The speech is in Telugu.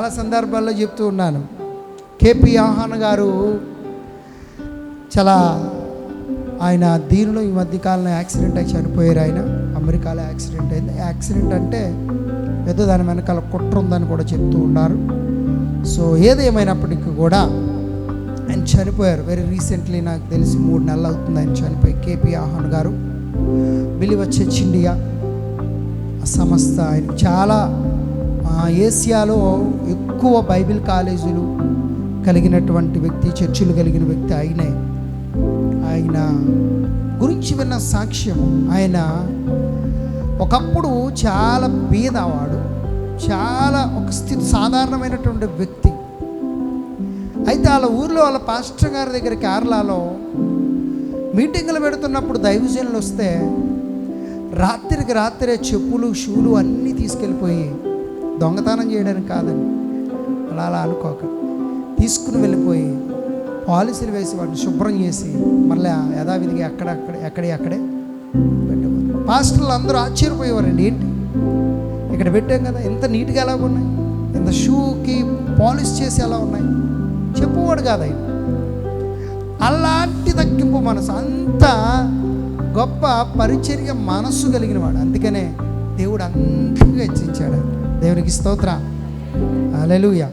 చాలా సందర్భాల్లో చెప్తూ ఉన్నాను. కేపీ ఆహాన్ గారు చాలా ఆయన దీనిలో ఈ మధ్యకాలంలో యాక్సిడెంట్ అయి చనిపోయారు ఆయన. అమెరికాలో యాక్సిడెంట్ అయింది. యాక్సిడెంట్ అంటే ఏదో దాని వెనకాల కుట్ర ఉందని కూడా చెప్తూ ఉన్నారు. సో ఏదేమైనప్పటికీ కూడా ఆయన చనిపోయారు. వెరీ రీసెంట్లీ నాకు తెలిసి మూడు నెలలు అవుతుంది ఆయన చనిపోయి. కేపీ ఆహాన్ గారు బిలివ చర్చ్ ఇండియా సంస్థ ఆయన చాలా ఏసియాలో ఎక్కువ బైబిల్ కాలేజీలు కలిగినటువంటి వ్యక్తి చర్చిలు కలిగిన వ్యక్తి ఆయనే. ఆయన గురించి విన్న సాక్ష్యం ఆయన ఒకప్పుడు చాలా బీదవాడు చాలా ఒక స్థితి సాధారణమైనటువంటి వ్యక్తి. అయితే వాళ్ళ ఊర్లో వాళ్ళ పాస్టర్ గారి దగ్గర కేరళలో మీటింగులు పెడుతున్నప్పుడు దైవజనులు వస్తే రాత్రికి రాత్రే చెప్పులు షూలు అన్నీ తీసుకెళ్ళిపోయి దొంగతనం చేయడానికి కాదండి. అలా అలా అనుకోక. తీసుకుని వెళ్ళిపోయి పాలసీలు వేసి వాటిని శుభ్రం చేసి మళ్ళీ యథావిధిగా ఎక్కడక్కడ ఎక్కడే అక్కడే పెట్టేవారు పాస్టర్లు అందరూ ఆశ్చర్యపోయేవారండి. ఏంటి? ఇక్కడ పెట్టాం కదా ఎంత నీట్గా ఎలా ఉన్నాయి? ఎంత షూకి పాలిష్ చేసి ఎలా ఉన్నాయి? చెప్పువాడు కాదు ఆయన. అలాంటి తగ్గింపు మనసు అంత గొప్ప పరిచర్య మనస్సు కలిగిన వాడు అందుకనే దేవుడు అంతగా హెచ్చించాడు దేవునికి స్తోత్ర అలెలుయ